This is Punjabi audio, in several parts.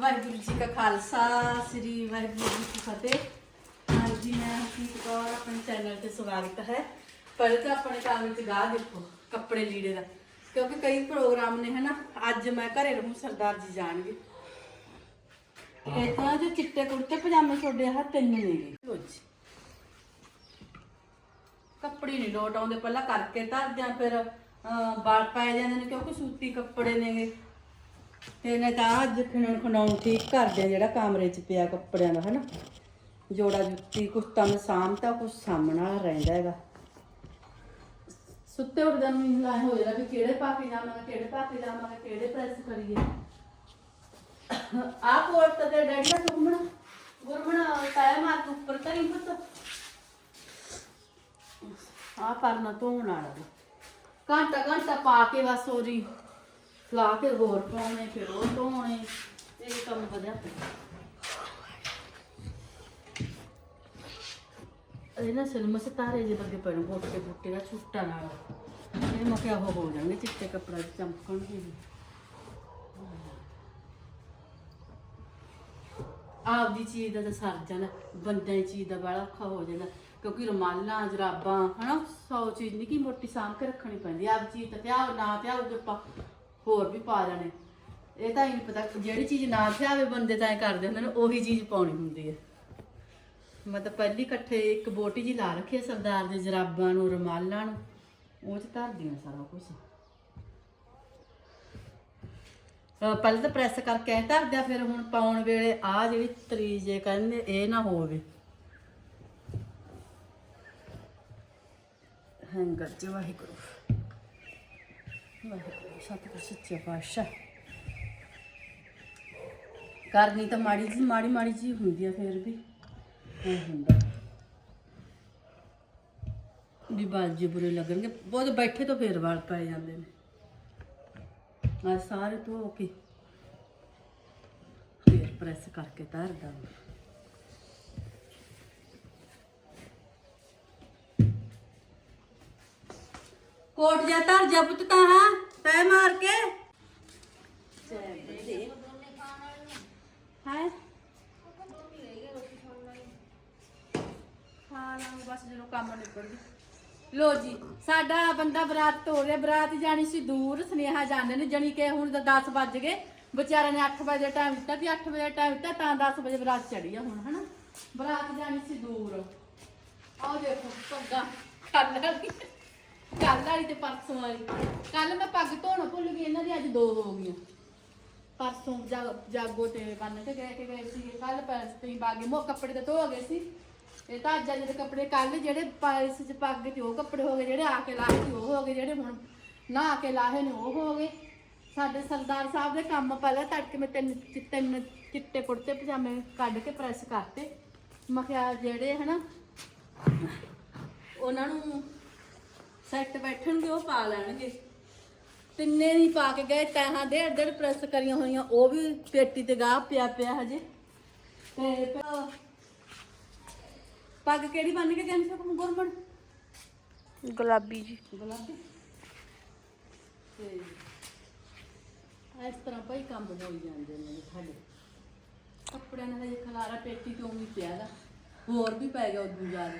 ਵਾਹਿਗੁਰੂ ਜੀ ਕਾ ਖਾਲਸਾ ਸ੍ਰੀ ਵਾਹਿਗੁਰੂ ਜੀ ਕੀ ਫਤਿਹ। ਹਾਂਜੀ ਮੈਂ ਹਰਜੀਤ ਕੌਰ ਆਪਣੇ ਚੈਨਲ ਤੇ ਸਵਾਗਤ ਹੈ। ਪਹਿਲੇ ਤਾਂ ਆਪਣੇ ਕੰਮ ਵਿੱਚ ਗਾ ਦੇਖੋ ਕੱਪੜੇ ਲੀੜੇ ਦਾ। ਕਿਉਂਕਿ ਕਈ ਪ੍ਰੋਗਰਾਮ ਨੇ ਹਨਾ? ਅੱਜ ਮੈਂ ਘਰੇ ਰਹੂੰ ਸਰਦਾਰ ਜੀ ਜਾਣਗੇ। ਇਹ ਤਾਂ ਜੋ ਚਿੱਟੇ ਕੁੜਤੇ ਪਜਾਮੇ ਤੁਹਾਡੇ ਆਹ ਤਿੰਨ ਨੇਗੇ ਲਓ ਕੱਪੜੇ ਨਹੀਂ ਲੋਟ ਆਉਂਦੇ ਪਹਿਲਾਂ ਕਰਕੇ ਧਰਦਿਆਂ ਫਿਰ ਅਹ, ਵਾਲ ਜਾਂਦੇ ਨੇ ਕਿਉਂਕਿ ਸੂਤੀ ਕੱਪੜੇ ਨੇਗੇ। ਤੇ ਨੇ ਤਾਂ ਅੱਜ ਖਣਣ ਖਣਾਉਣ ਠੀਕ ਕਰਦੇ ਆ ਜਿਹੜਾ ਕਮਰੇ 'ਚ ਪਿਆ ਕੱਪੜਿਆਂ ਦਾ, ਹਨਾ? ਜੋੜਾ ਜੁੱਤੀ ਕੁਛ ਤਾਂ ਮੈਂ ਕੁਛ ਸਾਹਮਣਾ ਰਹਿੰਦਾ ਹੈਗਾ। ਸੁੱਤੇ ਉੱਠਦੇ ਨੂੰ ਮੈਨੂੰ ਹੋ ਜਾਂਦਾ ਵੀ ਕਿਹੜੇ ਪਾ ਜਾਵਾਂਗੇ ਕਿਹੜੇ ਪਾ ਜਾਵਾਂਗੇ ਕਿਹੜੇ ਪ੍ਰੈਸ ਕਰੀਏ। ਆਪ ਕੋਲ ਤੇ ਡੈਡੀ ਦਾ ਸੁਖਮਣਾ ਗੁਰਮਣਾ ਤਾਇਆ ਮਾਰ ਕੇ ਉੱਪਰ ਤਾਂ ਨਹੀਂ ਪੁੱਤ। ਆ ਪਰਨਾ ਧੋਣ ਵਾਲਾ ਘੰਟਾ ਘੰਟਾ ਪਾ ਕੇ ਬਸ ਹੋਰੀ ਲਾ ਕੇ ਹੋਰ ਪਾਉਣੇ, ਫਿਰ ਉਹ ਧੋਣੇ, ਇਹ ਕੰਮ ਵਧਿਆ ਇਹ ਨਾ ਸਿਲਮ ਸਤਾਰੇ ਜਿਹੇ ਲੱਗੇ ਪਏ ਬੋਟੇ ਬੋਟੇ ਦਾ ਛੁੱਟਾ ਨਾਲ। ਇਹ ਮੈਂ ਕਿਹਾ ਉਹ ਹੋ ਜਾਣਗੇ ਚਿੱਟੇ ਕੱਪੜਾ ਚਮਕਣਗੇ ਆਪਦੀ ਚੀਜ਼ ਦਾ ਤਾਂ ਸਰ ਜਾਂਦਾ ਬੰਦਿਆਂ ਦੀ ਚੀਜ਼ ਦਾ ਬੜਾ ਔਖਾ ਹੋ ਜਾਂਦਾ ਕਿਉਂਕਿ ਰੁਮਾਲਾਂ, ਜਰਾਬਾਂ, ਹਨਾ, ਸੌ ਚੀਜ਼ ਨਿੱਕੀ ਮੋਟੀ ਸਾਂਭ ਕੇ ਰੱਖਣੀ ਪੈਂਦੀ ਆ। ਆਪ ਚੀਜ਼ ਤਾਂ ਧਿਆਓ ਨਾ ਧਿਆਓ ਆਪਾਂ। ਹੋਰ ਵੀ ਪਾ ਜਾਣੇ। ਇਹ ਤਾਂ ਹੀ ਪਤਾ ਜਿਹੜੀ ਚੀਜ਼ ਨਾ ਧਿਆਵੇ ਬੰਦੇ ਤਾਂ ਐ ਕਰਦੇ ਹੁੰਦੇ ਨੇ, ਉਹੀ ਚੀਜ਼ ਪਾਉਣੀ ਹੁੰਦੀ ਹੈ। ਮੈਂ ਤਾਂ ਪਹਿਲੀ ਇਕੱਠੇ ਇੱਕ ਬੋਟੀ ਜੀ ਲਾ ਰੱਖੀ ਆ ਸਰਦਾਰ ਦੇ ਜਰਾਬਾਂ ਨੂੰ, ਰੁਮਾਲਾਂ ਨੂੰ। ਉਹ ਚ ਧਰਦੀਆਂ ਸਾਰਾ ਕੁਝ ਪਹਿਲਾਂ ਤਾਂ ਪ੍ਰੈਸ ਕਰਕੇ ਐ ਧਰਦਿਆ, ਫਿਰ ਹੁਣ ਪਾਉਣ ਵੇਲੇ ਆ ਜਿਹੜੀ ਤਰੀਜ ਜੇ ਕਹਿੰਦੇ, ਇਹ ਨਾ ਹੋਵੇ। ਹੈਂਗਰ ਚ ਵਾਹਿਗੁਰੂ। ਵਾਹਿਗੁਰੂ। ਸਤਿਗੁਰ ਸੱਚੇ ਪਾਤਸ਼ਾਹ। ਕਰਨੀ ਤਾਂ ਮਾੜੀ ਜੀ, ਮਾੜੀ ਮਾੜੀ ਜੀ ਹੁੰਦੀ ਆ ਫਿਰ ਵੀ। ਇਹ ਹੁੰਦਾ। ਵੀ ਬਾਲ ਜੀ ਬੁਰੇ ਲੱਗਣਗੇ, ਬਹੁਤ ਬੈਠੇ ਤੋਂ ਫੇਰ ਵਾਲ ਪੈ ਜਾਂਦੇ ਨੇ। ਆ ਸਾਰੇ ਧੋ ਕੇ ਫੇਰ ਪ੍ਰੈਸ ਕਰਕੇ ਧਰ ਦਾਂਗੇ। ਕੋਟ ਜਾ ਧਰ ਜਾ ਪੁੱਤ ਤਾਂ। ਹਾਂ ਤੈ ਮਾਰ ਕੇ ਹਾਂ ਹਾਂ ਨਾ ਬਸ ਜਦੋਂ ਕੰਮ ਨਿਕਲ ਗਈ ਲੋ ਜੀ ਸਾਡਾ ਬੰਦਾ ਬਰਾਤ ਤੋਂ ਰਿਹਾ ਬਰਾਤ ਜਾਣੀ ਸੀ ਦੂਰ ਸੁਨੇਹਾ ਜਾਂਦੇ ਨੇ ਜਣੀ ਕਿ ਹੁਣ ਤਾਂ 10 ਵੱਜ ਗਏ ਵਿਚਾਰਿਆਂ ਨੇ 8 ਵਜੇ ਟਾਈਮ ਦਿੱਤਾ ਤੇ 8 ਵਜੇ ਟਾਈਮ ਦਿੱਤਾ ਤਾਂ 10 ਵਜੇ ਬਰਾਤ ਚੜੀ ਆ ਹੁਣ ਹਨਾ ਬਰਾਤ ਜਾਣੀ ਸੀ ਦੂਰ ਆਹ ਦੇਖੋ ਪੱਗਾ ਕੱਲ ਵਾਲੀ ਕੱਲ ਵਾਲੀ ਤੇ ਪਰਸੋਂ ਵਾਲੀ। ਕੱਲ ਮੈਂ ਪੱਗ ਧੋਣਾ ਭੁੱਲ ਗਈ, ਇਹਨਾਂ ਦੀ ਅੱਜ ਦੋ ਹੋ ਗਈਆਂ। ਪਰਸੋਂ ਜਾ- ਜਾਗੋ ਤੇ ਬੰਨ ਕੇ ਗਏ ਕਿ ਗਏ ਸੀ ਕੱਲ ਪੈਸ ਤੇ ਬਾਗੇ ਮੋ ਕੱਪੜੇ ਤੇ ਧੋ ਗਏ ਸੀ। ਇਹ ਤਾਂ ਅੱਜ ਜਿਹੜੇ ਕੱਪੜੇ ਕੱਲ ਜਿਹੜੇ ਪਾਇਸ ਚ ਪੱਗ ਤੇ ਉਹ ਕੱਪੜੇ ਹੋ ਗਏ, ਜਿਹੜੇ ਆ ਕੇ ਲਾਏ ਸੀ, ਉਹ ਹੋ ਗਏ, ਜਿਹੜੇ ਹੁਣ ਨਾ ਆ ਕੇ ਲਾਹੇ ਨੇ, ਉਹ ਹੋ ਗਏ। ਸਾਡੇ ਸਰਦਾਰ ਸਾਹਿਬ ਦੇ ਕੰਮ ਪਹਿਲਾਂ ਤੜਕੇ ਮੈਂ ਤਿੰਨ ਤਿੰਨ ਚਿੱਟੇ ਕੁੜਤੇ, ਪਜਾਮੇ ਕੱਢ ਕੇ ਪ੍ਰੈਸ ਕਰਤੇ। ਮੈਂ ਕਿਹਾ ਜਿਹੜੇ ਹਨਾ, ਉਹਨਾਂ ਨੂੰ ਸੈੱਟ ਬੈਠਣਗੇ ਉਹ ਪਾ ਲੈਣਗੇ। ਤਿੰਨੇ ਨਹੀਂ ਪਾ ਕੇ ਗਏ ਤਹਾਂ ਡੇਢ ਡੇਢ ਪ੍ਰੈਸ ਕਰੀਆਂ ਹੋਈਆਂ ਉਹ ਵੀ ਪੇਟੀ ਤੇ ਗਾਹ ਪਿਆ ਪਿਆ ਹਜੇ। ਤੇ ਪੱਗ ਕਿਹੜੀ ਬੰਨ ਕੇ ਗਏ ਸੀ ਗੁਰਮਣ? ਗੁਲਾਬੀ ਜੀ। ਗੁਲਾਬੀ? ਤੇ ਇਸ ਤਰ੍ਹਾਂ ਭਾਈ ਕੰਮ ਹੋਈ ਜਾਂਦੇ ਨੇ ਸਾਡੇ। ਕੱਪੜਿਆਂ ਦਾ ਇਹ ਖਲਾਰਾ ਪੇਟੀ ਤੋਂ ਵੀ ਪਿਆ ਦਾ ਹੋਰ ਵੀ ਪੈ ਗਿਆ ਉਦੋਂ ਜ਼ਿਆਦਾ।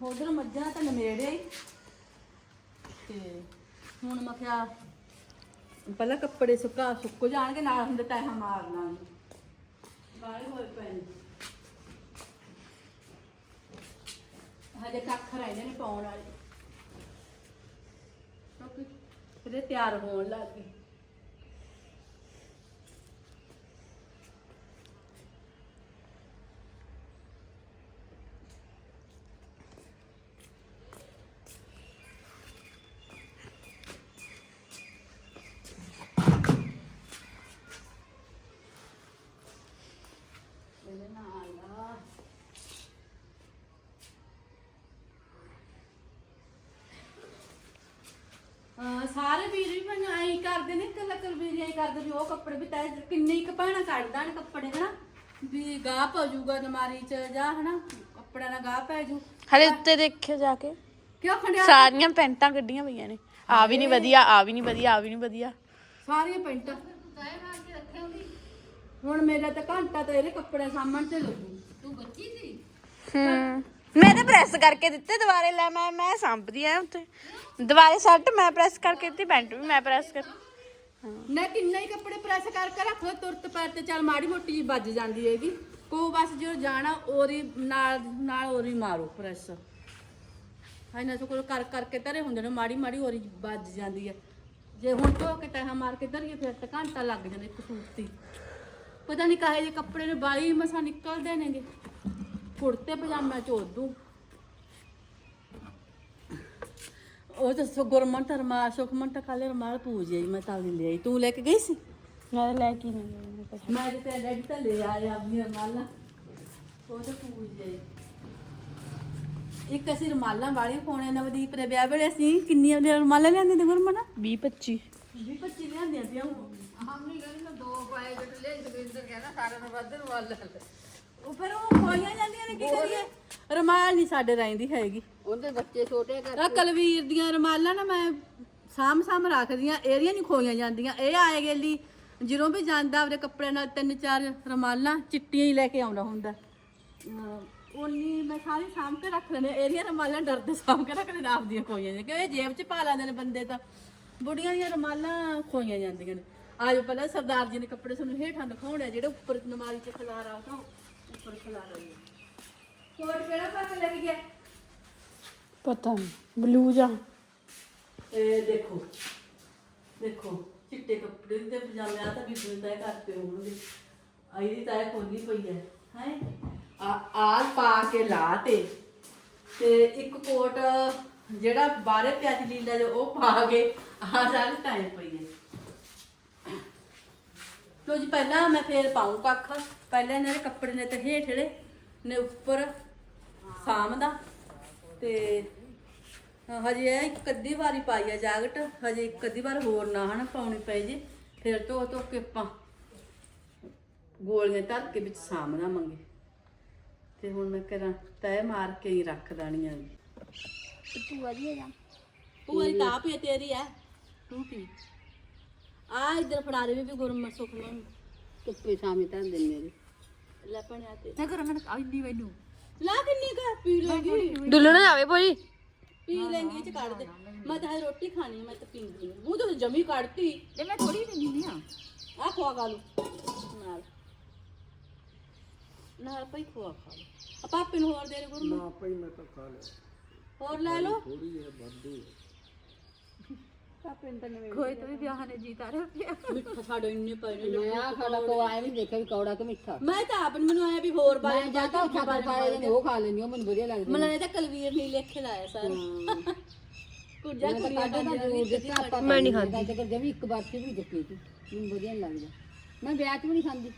ਉਧਰ ਮੱਝਾਂ ਤਾਂ ਨਮੇੜੇ ਹੀ। ਤੇ ਹੁਣ ਮੈਂ ਕਿਹਾ ਪਹਿਲਾਂ ਕੱਪੜੇ ਸੁੱਕਾ ਸੁੱਕ ਜਾਣਗੇ ਨਾਲ ਹੁੰਦੇ ਟਾਈਮ ਮਾਰ ਲਾਂਗੇ ਬਾਹਰ ਹੋਏ ਪਏ ਨੇ। ਹਜੇ ਕੱਖ ਰਹਿੰਦੇ ਨੇ ਪਾਉਣ ਵਾਲੇ। ਕਿਉਂਕਿ ਇਹਦੇ ਤਿਆਰ ਹੋਣ ਲੱਗ ਗਏ ਇਹਦੇ ਨਾਲ ਆ ਅਹ ਸਾਰੇ ਵੀਰ ਵੀ ਮੈਨੂੰ ਐਂ ਕਰਦੇ ਨੇ ਕੱਲਾ ਕੱਲ ਵੀਰ ਐਂ ਕਰਦੇ ਵੀ ਉਹ ਕੱਪੜੇ ਵੀ ਤੈ ਕਿੰਨੇ ਇੱਕ ਭੈਣਾਂ ਕੱਢਦਾ ਨੇ ਕੱਪੜੇ ਹਨਾ? ਵੀ ਗਾਹ ਪਾ ਜਾਊਗਾ ਨਮਾਰੀ ਚ ਜਾਂ ਹਨਾ? ਕੱਪੜਿਆਂ ਦਾ ਗਾਹ ਪੈ ਜੂ ਹਲੇ ਉੱਤੇ ਦੇਖਿਓ ਜਾ ਕੇ। ਕਿਉਂ ਖੰਡਿਆ? ਸਾਰੀਆਂ ਪੈਂਟਾਂ ਕੱਢੀਆਂ ਪਈਆਂ ਨੇ। ਆ ਵੀ ਨਹੀਂ ਵਧੀਆ ਆ ਵੀ ਨਹੀਂ ਵਧੀਆ ਆ ਵੀ ਨਹੀਂ ਵਧੀਆ। ਸਾਰੀਆਂ ਪੈਂਟਾਂ। ਹੁਣ ਮੇਰਾ ਤਾਂ ਘੰਟਾ ਤਾਂ ਇਹਦੇ ਕੱਪੜੇ ਸਾਹਮਣ ਤੇ ਲੱਗੂ। ਤੂੰ ਬੱਚੀ ਸੀ? ਹੂੰ। ਮੈਂ ਤਾਂ ਪ੍ਰੈਸ ਕਰਕੇ ਦਿੱਤੇ ਦੁਬਾਰੇ ਲੈ ਮੈਂ ਮੈਂ ਸੰਭਦੀ ਆ ਉੱਤੇ ਦੁਬਾਰੇ ਸੈੱਟ ਮੈਂ ਪ੍ਰੈਸ ਕਰਕੇ ਦਿੱਤੀ ਪੈਂਟ ਵੀ ਮੈਂ ਪ੍ਰੈਸ ਕਰ ਨਾ ਕਿੰਨਾ ਹੀ ਕੱਪੜੇ ਪ੍ਰੈਸ ਕਰਕੇ ਰੱਖ ਲਓ ਤੁਰਤ ਪੈਰ ਤੇ ਚੱਲ ਮਾੜੀ ਮੋਟੀ ਜੀ ਵੱਜ ਜਾਂਦੀ ਹੈਗੀ। ਕੋ ਬਸ ਜੋ ਜਾਣਾ ਔਰੀ ਨਾਲ ਨਾਲ ਔਰੀ ਮਾਰੋ ਪ੍ਰੈਸ। ਹਾਂ ਨਾ ਕੋਲ ਕਰ ਕਰਕੇ ਧਰੇ ਹੁੰਦੇ ਨੇ, ਮਾੜੀ ਮਾੜੀ ਔਰੀ ਵੱਜ ਜਾਂਦੀ ਹੈ। ਜੇ ਹੁਣ ਧੋ ਕੇ ਟਾਹਾ ਮਾਰ ਕੇ ਧਰੀਏ, ਫਿਰ ਤਾਂ ਘੰਟਾ ਲੱਗ ਜਾਣਾ ਇੱਕ ਸੂਟ ਤੇ ਹੀ। ਪਤਾ ਨਹੀਂ ਕਾਹੇ ਜੇ ਕੱਪੜੇ ਨੇ ਬਾਈ ਮਸਾ ਨਿਕਲਦੇ ਨੇਗੇ। ਕੁੜਤੇ ਪਜਾਮਾ ਚੋਦੂ ਉਦੋਂ ਉਹ ਤਾਂ ਸੋ ਗੁਰਮੰਟ ਰਮਾਲ ਸੁਖਮੰਟ ਕਾਲੇ ਰਮਾਲ ਪੂਜੇ ਮੈਂ ਤਾਂ ਵੀ ਲਈ ਤੂੰ ਲੈ ਕੇ ਗਈ ਸੀ? ਮੈਂ ਲੈ ਕੇ ਨਹੀਂ ਗਈ ਕੁਛ। ਮੈਂ ਤੇ ਡੈਡੀ ਤਾਂ ਲੈ ਆਇਆ ਆਪਣੀ ਰਮਾਲਾ। ਉਹ ਤਾਂ ਪੂਜੇ ਇੱਕ ਅਸੀਂ ਰਮਾਲਾਂ ਵਾਲੀਆਂ ਪਾਉਣੇ ਨਵਦੀਪ ਦੇ ਵਿਆਹ ਵੇਲੇ ਅਸੀਂ ਕਿੰਨੀਆਂ ਦੇ ਰਮਾਲਾਂ ਲਿਆਂਦੇ ਤੇ ਗੁਰਮਨ 20 25 20 25 ਲਿਆਂਦੀਆਂ ਸੀ ਉਹ ਫਿਰ ਉਹ ਖੋਈਆਂ ਜਾਂਦੀਆਂ ਨੇ ਕੀ ਕਰੀਏ? ਰਮਾਲ ਨਹੀਂ ਸਾਡੇ ਰਹਿੰਦੀ ਹੈਗੀ। ਉਹਦੇ ਬੱਚੇ ਛੋਟੇ ਕਰ ਆ ਕਲਵੀਰ ਦੀਆਂ ਰਮਾਲਾਂ ਨਾ ਮੈਂ ਸਾਮ ਸਾਮ ਰੱਖਦੀਆਂ ਇਹਦੀਆਂ ਨਹੀਂ ਖੋਈਆਂ ਜਾਂਦੀਆਂ। ਇਹ ਆਏ ਗੇਲੀ ਜਦੋਂ ਵੀ ਜਾਂਦਾ ਉਹਦੇ ਕੱਪੜੇ ਨਾਲ ਤਿੰਨ ਚਾਰ ਰਮਾਲਾਂ ਚਿੱਟੀਆਂ ਹੀ ਲੈ ਕੇ ਆਉਂਦਾ ਹੁੰਦਾ। ਉਨੀ ਮੈਂ ਸਾਰੀ ਸਾਂਭ ਕੇ ਰੱਖ ਲੈਣੇ ਇਹਦੀਆਂ ਰਮਾਲਾਂ ਡਰਦੇ ਸਾਂਭ ਕੇ ਰੱਖਣੇ ਆਪ ਦੀਆਂ ਖੋਈਆਂ ਨੇ ਕਿ ਇਹ ਜੇਬ 'ਚ ਪਾ ਲੈਂਦੇ ਨੇ ਬੰਦੇ ਤਾਂ। ਬੁੜੀਆਂ ਦੀਆਂ ਰਮਾਲਾਂ ਖੋਈਆਂ ਜਾਂਦੀਆਂ ਨੇ। ਆਜੋ ਪਹਿਲਾਂ ਸਰਦਾਰ ਜੀ ਨੇ ਕੱਪੜੇ ਸਾਨੂੰ ਹੇਠਾਂ ਦਿਖਾਉਣੇ ਜਿਹੜੇ ਉੱਪਰ ਨਮਾਰੀ 'ਚ ਖਲਾਰਾ ਉਹ ਤਾਂ ਉੱਪਰ ਖਲਾਰਾ ਕੋਟ ਕਿਹੜਾ ਪਾ ਕੇ ਲੱਗ ਗਿਆ? ਪਤਾ ਨਹੀਂ ਬਲੂ ਜਾਂ। ਇਹ ਦੇਖੋ ਦੇਖੋ ਚਿੱਟੇ ਕੱਪੜੇ ਤੇ ਪਜਾਮੇ ਆ ਤਾਂ ਬੀਬੀ ਤੈਅ ਕਰਤੇ ਹੋਣਗੇ। ਆਈ ਦੀ ਤੈਅ ਖੋਲੀ ਪਈ ਹੈ ਹੈ? ਆ ਆਲ ਪਾ ਕੇ ਲਾ ਤੇ ਤੇ ਇੱਕ ਕੋਟ ਜਿਹੜਾ ਬਾਹਰੇ ਪਿਆ ਸੀ ਲੀਲਾ ਜੋ ਉਹ ਪਾ ਕੇ ਆ ਸਾਰੀ ਟਾਈਮ ਪਈ ਹੈ। ਲੋ ਜੀ ਪਹਿਲਾਂ ਮੈਂ ਫੇਰ ਪਾਉਂ ਕੱਖ। ਪਹਿਲਾਂ ਇਹਨਾਂ ਦੇ ਕੱਪੜੇ ਨੇ ਤੇ ਹੇਠੜੇ ਨੇ ਉੱਪਰ ਸਾਮ ਦਾ ਤੇ ਹਾਂ, ਹਜੇ ਇਹ ਇੱਕ ਅੱਧੀ ਵਾਰੀ ਪਾਈ ਆ ਜਾਕਟ ਹਜੇ ਇੱਕ ਅੱਧੀ ਵਾਰ ਹੋਰ ਨਾ ਹਨਾ ਪਾਉਣੀ ਪਈ ਜੇ ਫਿਰ ਧੋ ਧੋ ਕੇ ਆਪਾਂ ਗੋਲੀਆਂ ਧਰ ਕੇ ਵਿੱਚ ਸਾਹਮਣਾ ਮੰਗੇ ਤੇ ਹੁਣ ਮੈਂ ਕਰਾਂ ਤੈ ਮਾਰ ਕੇ ਹੀ ਰੱਖ ਦਾਣੀਆਂ ਜਾਂ ਭੂਆ ਦੀ ਤਾਂ ਪੀ ਤੇਰੀ ਐ ਤੂੰ ਪੀ ਆ ਇਧਰ ਫੜਾ ਦੇ ਵੀ ਗੁਰਮਤ ਸੁਖ ਨੂੰ। ਧੁੱਪੇ ਸ਼ਾਮੇ ਤਾਂ ਦਿੰਦੇ ਨੇ। ਲੈ ਪਣਿਆ ਤੇ। ਨਾ ਕਰ ਮੈਂ ਆਈਂਦੀ ਮੈਨੂੰ। ਲਾ ਕਿੰਨੀ ਕਾ ਪੀ ਲੈਂਗੀ ਡੁੱਲ ਨਾ ਜਾਵੇ ਭਾਈ ਪੀ ਲੈਂਗੀ ਇਹ ਚ ਕੱਢ ਦੇ। ਮੈਂ ਤਾਂ ਹਜੇ ਰੋਟੀ ਖਾਣੀ ਆ, ਮੈਂ ਤਾਂ ਪੀਂਦੀ ਨਹੀਂ ਮੂੰਹ ਤੋਂ ਜਮੀ ਕੱਢਤੀ। ਜੇ ਮੈਂ ਥੋੜੀ ਦਿੰਦੀ ਆ। ਆ ਖਵਾ ਖਾ ਲੂ ਨਾਲ। ਨਾਲ ਪਈ ਖਵਾ ਖਾ ਲੂ ਆ ਪਾਪੇ ਨੂੰ ਹੋਰ ਦੇ ਦੇ ਗੁਰੂ ਨਾ। ਪਈ ਮੈਂ ਤਾਂ ਖਾ ਲਿਆ। ਹੋਰ ਲੈ ਲਓ। ਕੋਈ ਤਾਂ ਵੀ ਵਿਆਹ ਨੇ ਜੀਤਾ ਰਿਹਾ ਮਿੱਠਾ ਸਾਡੇ ਇੰਨੇ ਪਏ ਨੇ ਮੈਂ ਆ ਸਾਡਾ ਕੋ ਆਇਆ ਵੀ ਦੇਖਿਆ ਵੀ ਕੌੜਾ ਕਿ ਮਿੱਠਾ। ਮੈਂ ਤਾਂ ਆਪ ਨੀ ਮੈਨੂੰ ਆਇਆ ਵੀ ਹੋਰ ਬਾਰੇ ਮੈਂ ਜਾਂ ਤਾਂ ਉੱਠਾ ਕਰ ਪਾਏ ਨੇ ਉਹ ਖਾ ਲੈਂਦੀ ਉਹ ਮੈਨੂੰ ਵਧੀਆ ਲੱਗਦੀ ਮਨ ਤਾਂ ਕਲਵੀਰ ਨਹੀਂ ਲਿਖ ਕੇ ਲਾਇਆ ਸਰ। ਤਾਂ ਕੁੜੀਆਂ ਦਾ ਜ਼ਰੂਰ ਦਿੱਤਾ ਆਪਾਂ ਮੈਂ ਨਹੀਂ ਖਾਂਦੀ। ਤੇ ਜਦ ਵੀ ਇੱਕ ਵਾਰ ਤੇ ਵੀ ਚੱਕੀ ਸੀ। ਮੈਨੂੰ ਵਧੀਆ ਨੀ ਲੱਗਦਾ। ਮੈਂ ਵਿਆਹ 'ਚ ਵੀ ਨਹੀਂ ਖਾਂਦੀ।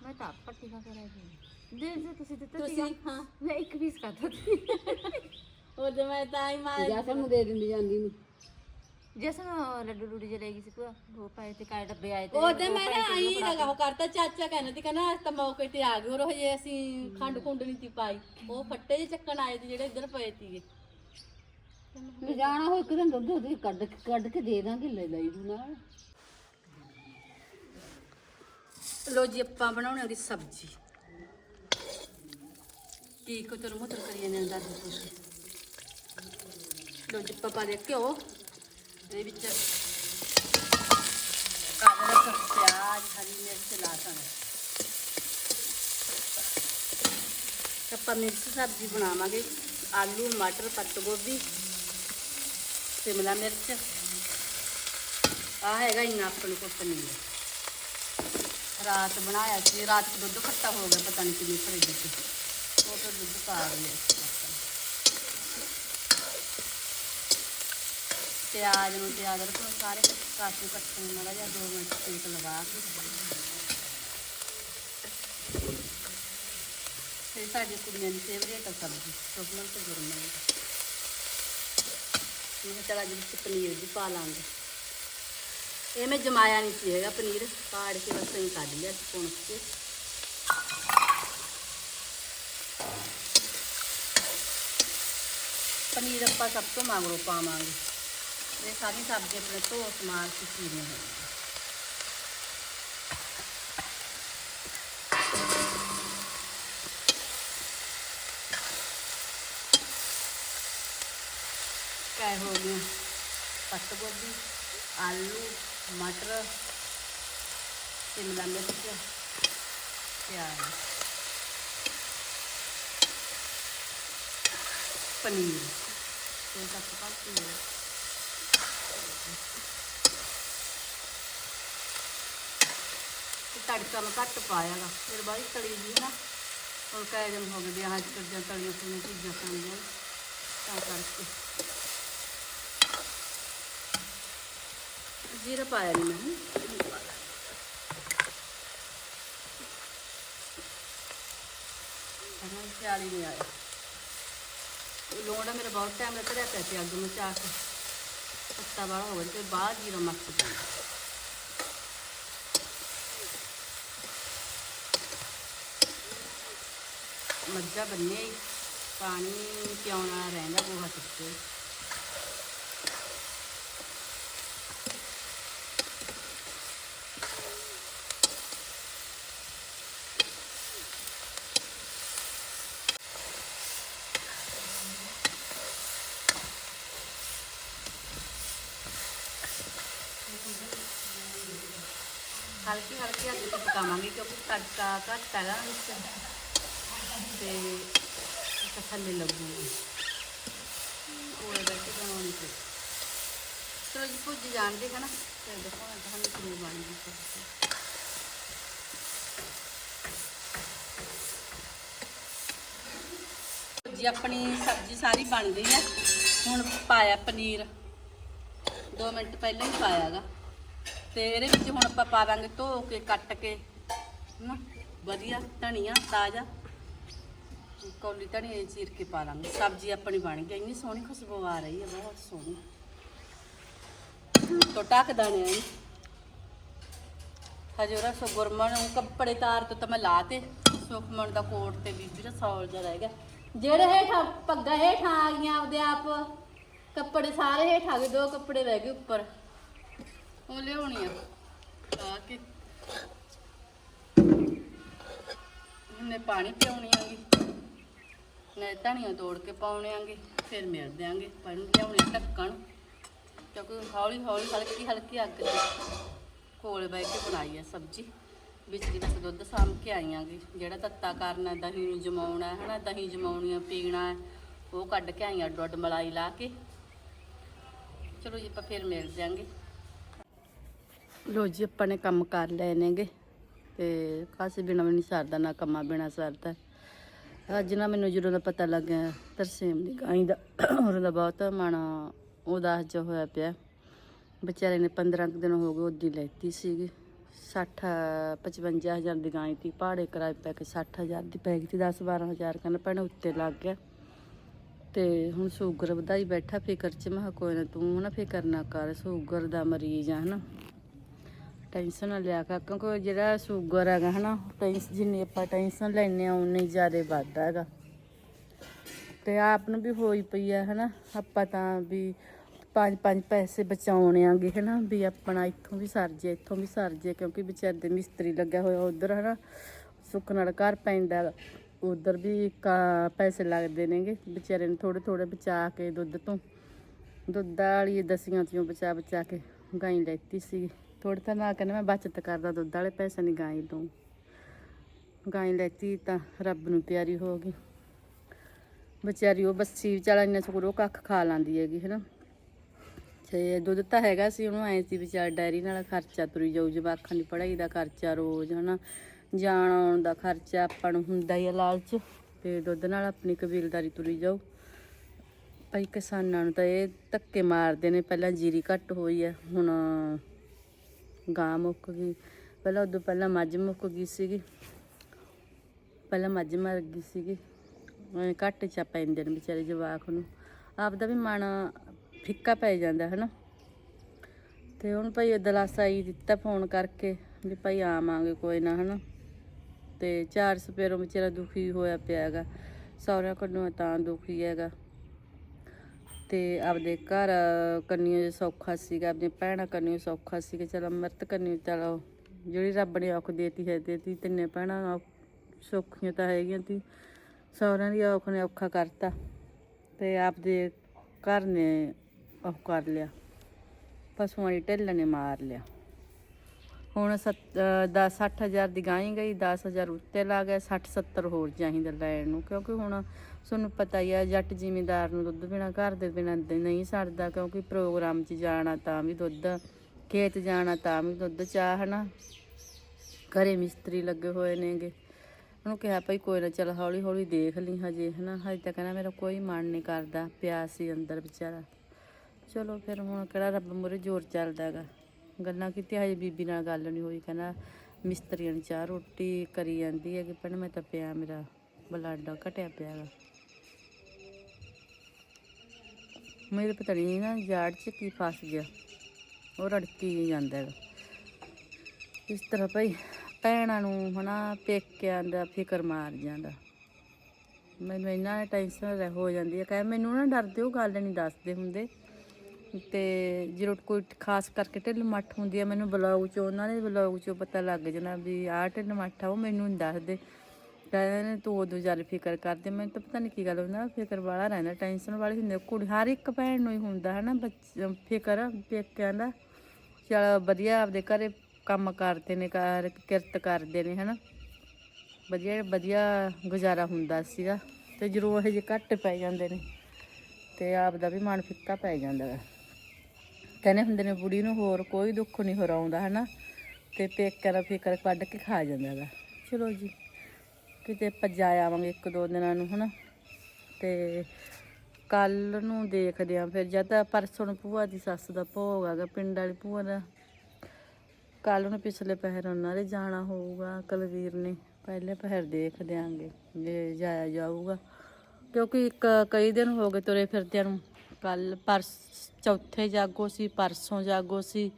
ਮੈਂ ਤਾਂ ਪੱਟੀ ਖਾ ਕੇ ਰਹੀ ਦੇ ਦੇ ਤੁਸੀਂ ਦਿੱਤਾ ਤੁਸੀਂ ਹਾਂ। ਮੈਂ ਇੱਕ ਪੀਸ ਖਾਦਾ ਸੀ। ਉਹ ਤੇ ਮੈਂ ਤਾਂ ਹੀ ਮਾਰ ਜਾਂ ਸਾਨੂੰ ਦੇ ਦਿੰਦੀ ਜਾਂਦੀ ਨੂੰ। ਜਸਨ ਲੱਡੂ ਲੁੱਡੀ ਜਲੇਗੀ ਸੀ ਪੂਰਾ ਉਹ ਪਾਏ ਤੇ ਕਾਲੇ ਡੱਬੇ ਆਏ ਤੇ ਉਹ ਤੇ ਮੈਂ ਨਾ ਆਈ ਲਗਾ ਉਹ ਕਰਤਾ ਚਾਚਾ ਕਹਿੰਦਾ ਤੇ ਕਹਿੰਦਾ ਤਾਂ ਮੌਕੇ ਤੇ ਆ ਗਏ ਉਹ ਜੇ ਅਸੀਂ ਖੰਡ ਖੁੰਡ ਨਹੀਂ ਤੀ ਪਾਈ। ਉਹ ਫੱਟੇ ਜਿਹੇ ਚੱਕਣ ਆਏ ਸੀ ਜਿਹੜੇ ਇੱਧਰ ਪਏ ਸੀਗੇ। ਮੈਂ ਜਾਣਾ ਹੋ ਇੱਕ ਦਿਨ ਦੁੱਧ ਉਹਦੇ ਕੱਢ ਕੱਢ ਕੇ ਦੇ ਦਾਂਗੇ ਲੈ ਲਈ ਤੂੰ ਨਾਲ। ਲੋ ਜੀ ਆਪਾਂ ਬਣਾਉਣੇ ਉਹਦੀ ਸਬਜ਼ੀ। ਕੀ ਕੁਤਰ ਮੁਤਰ ਕਰੀਏ ਨੇ ਅੰਦਰ ਦੇ ਕੁਛ ਲੋ ਜੀ ਆਪਾਂ ਪਾ ਦੇ ਘਿਓ। ਇਹਦੇ ਵਿੱਚ ਅਦਰਕ ਪਿਆਜ਼, ਹਰੀ ਮਿਰਚ ਲਸਣ ਆਪਾਂ ਮਿਕਸ ਸਬਜ਼ੀ ਬਣਾਵਾਂਗੇ। ਆਲੂ, ਮਟਰ ਪੱਤ ਗੋਭੀ, ਸ਼ਿਮਲਾ ਮਿਰਚ। ਆ ਹੈਗਾ ਇੰਨਾ ਆਪਣੇ ਕੋਲ ਪਨੀਰ। ਰਾਤ ਬਣਾਇਆ ਸੀ, ਰਾਤ ਨੂੰ ਦੁੱਧ ਖੱਟਾ ਹੋ ਗਿਆ, ਪਤਾ ਨਹੀਂ ਕਿੰਨੀ ਫਰਿੱਜ 'ਚ ਉਹ ਤਾਂ ਦੁੱਧ ਪਾ ਲਿਆ ਸੀ ਆਪਾਂ। ਪਿਆਜ਼ ਨੂੰ ਤੇ ਰੱਖੋ ਸਾਰੇ ਕਾਸ਼ੂ ਕੱਟਣ ਮਾੜਾ ਜਿਹਾ 2 ਮਿੰਟ ਸੇਕ ਲਗਾ ਕੇ। ਤੇ ਸਾਡੀ ਕੁੜੀਆਂ ਦੀ ਫੇਵਰੇਟ ਆ ਸਬਜ਼ੀ ਸੁਪਨਲ ਤੇ ਗੁਰਮਨ ਇਹ ਚਲਾ ਜੀ ਪਨੀਰ ਵੀ ਪਾ ਲਾਂਗੇ। ਇਹ ਮੈਂ ਜਮਾਇਆ ਨਹੀਂ ਸੀ ਹੈਗਾ ਪਨੀਰ, ਪਾੜ ਕੇ ਬਸ ਐਂ ਕੱਢ ਲਿਆ ਪੁਣ ਕੇ। ਪਨੀਰ ਆਪਾਂ ਸਭ ਤੋਂ ਮਗਰੋਂ ਪਾਵਾਂਗੇ। ये सारी सब्ज़ी अपने तो मार चुकी में है। क्या हो गया? पत्ता गोभी, आलू, मटर, शिमला मिर्च, प्याज, पनीर। ये सब तो पकाती है। ਤੜਕਾ ਮੈਂ ਘੱਟ ਪਾਇਆਗਾ ਫਿਰ ਬਾਅਦ 'ਚ ਤਲੀ ਜੀ ਨਾ, ਹੁਣ ਕਾਇ ਹੋ ਗਏ ਵਿਆਹ 'ਚ ਕਰਜਾਂ ਤਲੀਆਂ ਤਲੀਆਂ ਚੀਜ਼ਾਂ ਖਾਂਦੀਆਂ ਤਾਂ ਕਰਕੇ। ਜੀਰਾ ਪਾਇਆ ਨਹੀਂ ਮੈਂ। ਅਨਾਂ ਹੀ ਨਹੀਂ ਆਇਆ। ਇਹ ਲੋੜਾ ਮੇਰਾ ਬਹੁਤ ਟਾਈਮ ਦਾ ਧਰਿਆ ਪਿਆ ਸੀ ਅੱਗ ਮਚਾ ਕੇ। ਪੱਤਾ ਵਾਲਾ ਹੋ ਗਿਆ ਤੇ ਬਾਅਦ ਜੀਰਾ ਮੱਚ ਜਾਂਦਾ ਮੱਝਾਂ ਬੰਨਿਆ ਹੀ ਪਾਣੀ ਪਿਆਉਣਾ ਰਹਿੰਦਾ ਗੋਹਾ ਚੁੱਕੇ ਹਲਕੀ ਹਲਕੀ ਅੱਗ ਤੇ ਪਕਾਵਾਂਗੇ ਕਿਉਂਕਿ ਤੜਕਾ ਘੱਟ ਹੈਗਾ ਵਿੱਚ ਤੇ ਇੱਕ ਥੱਲੇ ਲੱਗੂਗੀ ਉਹ ਬੈਠੇ ਬਣਾਉਣੀ ਤੇ ਚਲੋ ਜੀ, ਭੁੱਜ ਜਾਣਦੇ ਹੈ ਤੇ ਦੇਖੋ ਹੁਣ ਤੁਹਾਨੂੰ ਕਿਵੇਂ ਬਣਦੀ ਸਬਜ਼ੀ ਜੀ, ਆਪਣੀ ਸਬਜ਼ੀ ਸਾਰੀ ਬਣ ਗਈ ਹੈ। ਹੁਣ ਪਾਇਆ ਪਨੀਰ। 2 ਮਿੰਟ ਪਹਿਲਾਂ ਹੀ ਪਾਇਆਗਾ ਤੇ ਇਹਦੇ ਵਿੱਚ ਹੁਣ ਆਪਾਂ ਪਾਵਾਂਗੇ ਧੋ ਕੇ, ਕੱਟ ਕੇ। ਨਾ ਵਧੀਆ, ਧਨੀਆ, ਤਾਜ਼ਾ। ਕੌਲੀ ਧਨੀਆ ਚੀਰ ਕੇ ਪਾ ਲਾਂਗੇ। ਸਬਜ਼ੀ ਆਪਣੀ ਬਣ ਗਈ, ਇੰਨੀ ਸੋਹਣੀ ਖੁਸ਼ਬੂ ਆ ਰਹੀ ਹੈ, ਬਹੁਤ ਸੋਹਣੀ। ਤੋ ਟੱਕ ਦਾਣੇ ਆਈ ਹਜੇ ਸੋ ਗੁਰਮਨ ਕੱਪੜੇ ਤਾਰ ਤੋਂ ਤਾਂ ਮੈਂ ਲਾ ਤੇ ਦਾ ਕੋਟ ਤੇ ਬੀਬੀ ਦਾ ਸੌਲ ਜਿਹਾ ਰਹਿ ਗਿਆ। ਜਿਹੜੇ ਹੇਠਾਂ ਪੱਗਾ ਹੇਠਾਂ ਆ ਗਈਆਂ ਆਪਦੇ ਆਪ, ਕੱਪੜੇ ਸਾਰੇ ਹੇਠਾਂ ਗਏ ਦੋ ਕੱਪੜੇ ਰਹਿ ਗਏ ਉੱਪਰ। ਉਹ ਲਿਆਉਣੀ ਆ ਆ ਕੇ। ਉਹਨੇ ਪਾਣੀ ਪਿਆਉਣੀ ਆਂਗੀ ਨੇ ਧਨੀਆ ਤੋੜ ਕੇ ਪਾਉਣੇ ਆਂਗੇ, ਫਿਰ ਮਿਲ ਦਿਆਂਗੇ। ਪਾਣੀ ਲਿਆਉਣੇ ਆ ਢੱਕਣ। ਕਿਉਂਕਿ ਹੌਲੀ ਹੌਲੀ ਹਲਕੀ ਹਲਕੀ ਅੱਗ ਤੇ ਕੋਲ ਬਹਿ ਕੇ ਬਣਾਈ ਆ ਸਬਜ਼ੀ। ਵਿੱਚ ਦੀ ਦੁੱਧ ਸਾਂਭ ਕੇ ਆਈਆਂਗੇ ਜਿਹੜਾ ਤੱਤਾ ਕਰਨਾ ਦਹੀਂ ਨੂੰ ਜਮਾਉਣਾ ਹੈ, ਹਨਾ? ਦਹੀਂ ਜਮਾਉਣੀ ਆ, ਪੀਣਾ ਉਹ ਕੱਢ ਕੇ ਆਈਆਂ ਅੱਡੋ ਮਲਾਈ ਲਾ ਕੇ। ਚਲੋ ਜੀ, ਆਪਾਂ ਫਿਰ ਮਿਲ ਜਾਾਂਗੇ ਲੋ ਜੀ, ਆਪਾਂ ਨੇ ਕੰਮ ਕਰ ਲਏ ਨੇਗੇ। ਤੇ ਕਾਸੇ ਬਿਨਾ ਵੀ ਨਹੀਂ ਸਰਦਾ, ਨਾ ਕੰਮਾਂ ਬਿਨਾ ਸਰਦਾ। ਅੱਜ ਨਾ ਮੈਨੂੰ ਜਦੋਂ ਦਾ ਪਤਾ ਲੱਗਿਆ ਤਰਸੇਮ ਦੀ ਗਾਈ ਦਾ ਉਹਦਾ ਬਹੁਤ ਮਨ ਉਦਾਸ ਜਿਹਾ ਹੋਇਆ ਪਿਆ। ਵਿਚਾਰੇ ਨੇ 15 ਕੁ ਦਿਨ ਹੋ ਗਏ ਉਹਦੀ ਲੈਤੀ ਸੀਗੀ। 60 55000 ਦੀ ਗਾਈ ਤੀ ਪਹਾੜੇ ਕਿਰਾਏ ਪੈ ਕੇ 60000 ਦੀ ਪੈ ਗਈ ਤੀ 10 12000 ਕਹਿੰਦਾ ਭੈਣੇ ਉੱਤੇ ਲੱਗ ਗਿਆ। ਤੇ ਹੁਣ ਸ਼ੂਗਰ ਵਧਾਈ ਬੈਠਾ, ਫਿਕਰ ਚ, ਮੈਂ ਕਿਹਾ ਕੋਈ ਨਾ ਤੂੰ ਨਾ ਫਿਕਰ ਨਾ ਕਰ, ਸ਼ੂਗਰ ਦਾ ਮਰੀਜ਼ ਆ, ਹਨਾ। ਟੈਨਸ਼ਨ ਨਾ ਲਿਆ ਕਰ, ਕਿਉਂਕਿ ਜਿਹੜਾ ਸ਼ੂਗਰ ਹੈਗਾ ਹਨਾ ਟੈਨਸ਼ਨ ਜਿੰਨੀ ਆਪਾਂ ਟੈਨਸ਼ਨ ਲੈਨੇ ਆ ਉਨੀ ਜ਼ਿਆਦਾ ਵੱਧਦਾ ਹੈਗਾ। ਤੇ ਆਪ ਨੂੰ ਵੀ ਹੋਈ ਪਈ ਆ ਹਨਾ, ਆਪਾਂ ਤਾਂ ਵੀ ਪੰਜ ਪੰਜ ਪੈਸੇ ਬਚਾਉਣੇ ਆਂਗੇ ਹਨਾ, ਵੀ ਆਪਣਾ ਇੱਥੋਂ ਵੀ ਸਰ ਜੇ, ਇੱਥੋਂ ਵੀ ਸਰ ਜੇ, ਕਿਉਂਕਿ ਵਿਚਾਰੇ ਦੇ ਮਿਸਤਰੀ ਲੱਗਿਆ ਹੋਇਆ ਉਧਰ ਹਨਾ, ਸੁੱਖ ਨਾਲ ਘਰ ਪੈਂਦਾ ਉਧਰ ਵੀ ਕਾ ਪੈਸੇ ਲੱਗਦੇ ਨੇਗੇ, ਵਿਚਾਰੇ ਨੂੰ ਥੋੜੇ ਥੋੜੇ ਬਚਾ ਕੇ ਦੁੱਧ ਤੋਂ। ਦੁੱਧ ਵਾਲੀ ਦਸੀਆਂ ਤੋਂ ਬਚਾ ਬਚਾ ਕੇ ਗਾਈ ਲੈਤੀ ਸੀ ਥੋੜੇ ਤਾਂ ਨਾ ਕਹਿੰਦਾ ਮੈਂ ਬਚਤ ਕਰਦਾ ਦੁੱਧ ਵਾਲੇ ਪੈਸੇ ਨਹੀਂ ਗਾਂ ਤੋਂ ਗਾਂ ਲੈਤੀ ਤਾਂ ਰੱਬ ਨੂੰ ਪਿਆਰੀ ਹੋ ਗਈ। ਵਿਚਾਰੀ ਉਹ ਬੱਸੀ ਵਿਚਾਰਾ ਇੰਨਾ ਸਕੂਲ, ਉਹ ਕੱਖ ਖਾ ਲਾਂਦੀ ਹੈਗੀ, ਹੈਨਾ। ਤੇ ਦੁੱਧ ਤਾਂ ਹੈਗਾ ਸੀ, ਉਹਨੂੰ ਐਂ ਸੀ ਵਿਚਾਰ ਡੈਰੀ ਨਾਲ ਖਰਚਾ ਤੁਰੀ ਜਾਊ, ਜਵਾਕਾਂ ਦੀ ਪੜ੍ਹਾਈ ਦਾ ਖਰਚਾ ਰੋਜ਼, ਹਨਾ। ਜਾਣ ਆਉਣ ਦਾ ਖਰਚਾ ਆਪਾਂ ਨੂੰ ਹੁੰਦਾ ਹੀ ਆ ਲਾਲਚ, ਤੇ ਦੁੱਧ ਨਾਲ ਆਪਣੀ ਕਬੀਲਦਾਰੀ ਤੁਰੀ ਜਾਊ। ਭਾਈ ਕਿਸਾਨਾਂ ਨੂੰ ਤਾਂ ਇਹ ਧੱਕੇ ਮਾਰਦੇ ਨੇ, ਪਹਿਲਾਂ ਜੀਰੀ ਘੱਟ ਹੋਈ ਹੈ ਹੁਣ ਗਾਂ ਮੁੱਕ ਗਈ। ਪਹਿਲਾਂ ਉਦੋਂ ਪਹਿਲਾਂ ਮੱਝ ਮੁੱਕ ਗਈ ਸੀਗੀ। ਪਹਿਲਾਂ ਮੱਝ ਮਰ ਗਈ ਸੀਗੀ। ਘੱਟ ਚਾ ਪੈਂਦੇ ਨੇ ਵਿਚਾਰੇ ਜਵਾਕ ਨੂੰ। ਆਪ ਦਾ ਵੀ ਮਨ ਫਿੱਕਾ ਪੈ ਜਾਂਦਾ ਹੈ ਨਾ ਤੇ ਹੁਣ ਭਾਈ ਦਲਾਸਾ ਹੀ ਦਿੱਤਾ ਫੋਨ ਕਰਕੇ ਵੀ ਭਾਈ ਆਵਾਂਗੇ ਕੋਈ ਨਾ, ਹਨਾ। ਤੇ ਚਾਰ ਸਪੇਰੋਂ ਵਿਚਾਰਾ ਦੁਖੀ ਹੋਇਆ ਪਿਆ ਹੈਗਾ। ਸਹੁਰਿਆਂ ਕੋਲੋਂ ਤਾਂ ਦੁਖੀ ਹੈਗਾ। ਤੇ ਆਪਦੇ ਘਰ ਕੰਨਿਓ ਸੌਖਾ ਸੀਗਾ ਆਪਣੀਆਂ ਭੈਣਾਂ ਕੰਨਿਓ ਸੌਖਾ ਸੀਗਾ। ਚਲ ਅੰਮ੍ਰਿਤ ਕੰਨਿਓ ਚਲੋ ਜਿਹੜੀ ਰੱਬ ਨੇ ਔਖ ਦੇਤੀ ਹੈ, ਦੇਤੀ ਤਿੰਨੇ ਭੈਣਾਂ ਔਖ- ਸੌਖੀਆਂ ਤਾਂ ਹੈਗੀਆਂ ਤੀ, ਸਹੁਰਿਆਂ ਦੀ ਔਖ ਨੇ ਔਖਾ ਕਰਤਾ ਤੇ ਆਪਦੇ ਘਰ ਨੇ ਉਹ ਕਰ ਲਿਆ, ਪਸ਼ੂਆਂ ਦੀ ਢਿੱਲ ਨੇ ਮਾਰ ਲਿਆ। ਹੁਣ 10 60000 ਦੀ ਗਾਂ ਹੀ ਗਈ 10000 ਉੱਤੇ ਲਾ ਗਿਆ 60 70 ਹੋਰ ਚਾਹੀਦਾ ਲੈਣ ਨੂੰ, ਕਿਉਂਕਿ ਹੁਣ ਤੁਹਾਨੂੰ ਪਤਾ ਹੀ ਆ, ਜੱਟ ਜ਼ਿਮੀਂਦਾਰ ਨੂੰ ਦੁੱਧ ਬਿਨਾ, ਘਰ ਦੇ ਬਿਨਾ ਨਹੀਂ ਸਰਦਾ ਕਿਉਂਕਿ ਪ੍ਰੋਗਰਾਮ 'ਚ ਜਾਣਾ ਤਾਂ ਵੀ ਦੁੱਧ, ਖੇਤ ਜਾਣਾ ਤਾਂ ਵੀ ਦੁੱਧ, ਚਾਹ ਹਨਾ। ਘਰੇ ਮਿਸਤਰੀ ਲੱਗੇ ਹੋਏ ਨੇਗੇ। ਉਹਨੂੰ ਕਿਹਾ, ਭਾਈ ਕੋਈ ਨਾ, ਚੱਲ ਹੌਲੀ ਹੌਲੀ ਦੇਖ ਲਈ ਹਜੇ, ਹਨਾ। ਹਜੇ ਤਾਂ ਕਹਿੰਦਾ, ਮੇਰਾ ਕੋਈ ਮਨ ਨਹੀਂ ਕਰਦਾ, ਪਿਆ ਸੀ ਅੰਦਰ ਵਿਚਾਰਾ। ਚਲੋ, ਫਿਰ ਹੁਣ ਕਿਹੜਾ ਰੱਬ ਮੂਹਰੇ ਜ਼ੋਰ ਚੱਲਦਾ ਹੈਗਾ। ਗੱਲਾਂ ਕੀਤੀਆਂ, ਹਜੇ ਬੀਬੀ ਨਾਲ ਗੱਲ ਨਹੀਂ ਹੋਈ, ਕਹਿੰਦਾ ਮਿਸਤਰੀਆਂ ਦੀ ਚਾਹ ਰੋਟੀ ਕਰੀ ਜਾਂਦੀ ਹੈ ਕਿ ਭੈਣ ਮੈਂ ਤਾਂ ਪਿਆ, ਮੇਰਾ ਬਲੱਡ ਘਟਿਆ ਪਿਆ ਗਾ ਮੇਰੇ ਪਤਾ ਨਹੀਂ ਨਾ ਜਾੜ 'ਚ ਕੀ ਫਸ ਗਿਆ, ਉਹ ਰੜਕੀ ਜਿਹੀ ਜਾਂਦਾ ਹੈਗਾ। ਇਸ ਤਰ੍ਹਾਂ ਭਾਈ, ਭੈਣਾਂ ਨੂੰ ਹਨਾ, ਪੇਕਿਆਂ ਦਾ ਫਿਕਰ ਮਾਰ ਜਾਂਦਾ। ਮੈਨੂੰ ਇੰਨਾ ਟੈਨਸ਼ਨ ਹੋ ਜਾਂਦੀ ਹੈ, ਕਹੇ ਮੈਨੂੰ ਨਾ ਡਰਦੇ ਉਹ ਗੱਲ ਨਹੀਂ ਦੱਸਦੇ ਹੁੰਦੇ। ਤੇ ਜਦੋਂ ਕੋਈ ਖਾਸ ਕਰਕੇ ਢਿੱਲ ਮੱਠ ਹੁੰਦੀ ਹੈ ਮੈਨੂੰ ਬਲੌਗ 'ਚੋਂ, ਉਹਨਾਂ ਦੇ ਬਲੌਗ 'ਚੋਂ ਪਤਾ ਲੱਗ ਜਾਣਾ ਵੀ ਆਹ ਢਿੱਲ ਮੱਠ ਆ, ਉਹ ਮੈਨੂੰ ਨਹੀਂ ਦੱਸਦੇ। ਕਹਿੰਦੇ ਨੇ ਤੂੰ ਉਦੋਂ ਜ਼ਿਆਦਾ ਫਿਕਰ ਕਰਦੇ ਮੈਨੂੰ ਤਾਂ ਪਤਾ ਨਹੀਂ ਕੀ ਗੱਲ ਹੁੰਦਾ ਫਿਕਰ ਵਾਲਾ ਰਹਿੰਦਾ ਟੈਨਸ਼ਨ ਵਾਲੀ ਹੁੰਦੀ ਕੁੜੀ, ਹਰ ਇੱਕ ਭੈਣ ਨੂੰ ਹੀ ਹੁੰਦਾ ਹੈ ਨਾ ਬੱਚ- ਫਿਕਰ ਪੇਕਿਆਂ ਦਾ ਚਲ ਵਧੀਆ ਆਪਦੇ ਘਰੇ ਕੰਮ ਕਰਦੇ ਨੇ ਕਰ ਕਿਰਤ ਕਰਦੇ ਨੇ ਹਨਾ। ਵਧੀਆ ਵਧੀਆ ਗੁਜ਼ਾਰਾ ਹੁੰਦਾ ਸੀਗਾ, ਤੇ ਜਦੋਂ ਇਹ ਜਿਹੇ ਘੱਟ ਪੈ ਜਾਂਦੇ ਨੇ, ਤੇ ਆਪ ਦਾ ਵੀ ਮਨ ਫਿੱਕਾ ਪੈ ਜਾਂਦਾ ਹੈ ਕਹਿੰਦੇ ਹੁੰਦੇ ਨੇ ਬੁੜੀ ਨੂੰ ਹੋਰ ਕੋਈ ਦੁੱਖ ਨਹੀਂ ਹਰਾਉਂਦਾ, ਹਨਾ? ਤੇ ਪੇਕਿਆਂ ਦਾ ਫਿਕਰ ਕੱਢ ਕੇ ਖਾ ਜਾਂਦਾ ਹੈਗਾ। ਚਲੋ ਜੀ, ਕਿਤੇ ਭੱਜਾ ਆਵਾਂਗੇ ਇੱਕ ਦੋ ਦਿਨਾਂ ਨੂੰ, ਹਨਾ? ਤੇ ਕੱਲ ਨੂੰ ਦੇਖਦੇ ਆਂ ਫਿਰ ਜਦ ਤਾਂ ਪਰਸੋਂ ਨੂੰ ਭੂਆ ਦੀ ਸੱਸ ਦਾ ਭੋਗ ਆਗਾ ਪਿੰਡ ਵਾਲੀ ਭੂਆ ਦਾ। ਕੱਲ ਨੂੰ ਪਿਛਲੇ ਪਹਿਰ ਉਹਨਾਂ ਦੇ ਜਾਣਾ ਹੋਊਗਾ, ਕਲਵੀਰ ਨੇ। ਪਹਿਲੇ ਪਹਿਰ ਦੇਖ ਦਿਆਂਗੇ ਜੇ ਜਾਇਆ ਜਾਊਗਾ। ਕਿਉਂਕਿ ਇੱਕ ਕਈ ਦਿਨ ਹੋ ਗਏ ਤੁਰੇ ਫਿਰਦਿਆਂ ਨੂੰ। ਕੱਲ ਪਰਸ, ਚੌਥੇ ਜਾਗੋ ਸੀ, ਪਰਸੋਂ ਜਾਗੋ ਸੀ।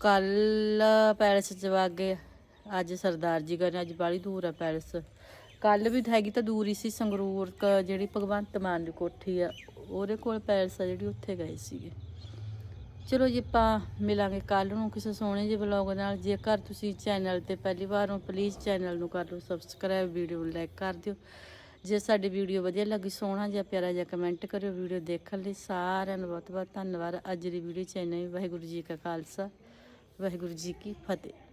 ਕੱਲ ਪੈਲਸ ਜਵਾਗੇ ਅੱਜ ਸਰਦਾਰ ਜੀ ਘਰ ਅੱਜ ਬਾਲੀ ਦੂਰ ਆ ਪੈਲਸ। ਕੱਲ ਵੀ ਹੈਗੀ ਤਾਂ ਦੂਰ ਹੀ ਸੀ ਸੰਗਰੂਰ, ਕ ਜਿਹੜੀ ਭਗਵੰਤ ਮਾਨ ਦੀ ਕੋਠੀ ਆ, ਉਹਦੇ ਕੋਲ ਪੈਲਸ ਆ ਜਿਹੜੀ ਉੱਥੇ ਗਏ ਸੀਗੇ। ਚਲੋ ਜੀ, ਆਪਾਂ ਮਿਲਾਂਗੇ ਕੱਲ ਨੂੰ ਕਿਸੇ ਸੋਹਣੇ ਜਿਹੇ ਵਲੌਗ ਨਾਲ। ਜੇਕਰ ਤੁਸੀਂ ਚੈਨਲ ਤੇ ਪਹਿਲੀ ਵਾਰ ਹੋ ਪਲੀਜ਼ ਚੈਨਲ ਨੂੰ ਕਰ ਲਓ ਸਬਸਕ੍ਰਾਈਬ ਵੀਡੀਓ ਨੂੰ ਲਾਈਕ ਕਰ ਦਿਓ। ਜੇ ਸਾਡੀ ਵੀਡੀਓ ਵਧੀਆ ਲੱਗੀ, ਸੋਹਣਾ ਜਿਹਾ, ਪਿਆਰਾ ਜਿਹਾ ਕਮੈਂਟ ਕਰਿਓ, ਵੀਡੀਓ ਦੇਖਣ ਲਈ ਸਾਰਿਆਂ ਨੂੰ ਬਹੁਤ ਬਹੁਤ ਧੰਨਵਾਦ। ਅੱਜ ਦੀ ਵੀਡੀਓ ਚੈਨਲ ਵਾਹਿਗੁਰੂ ਜੀ ਕਾ ਖਾਲਸਾ, ਵਾਹਿਗੁਰੂ ਜੀ ਕੀ ਫਤਿਹ।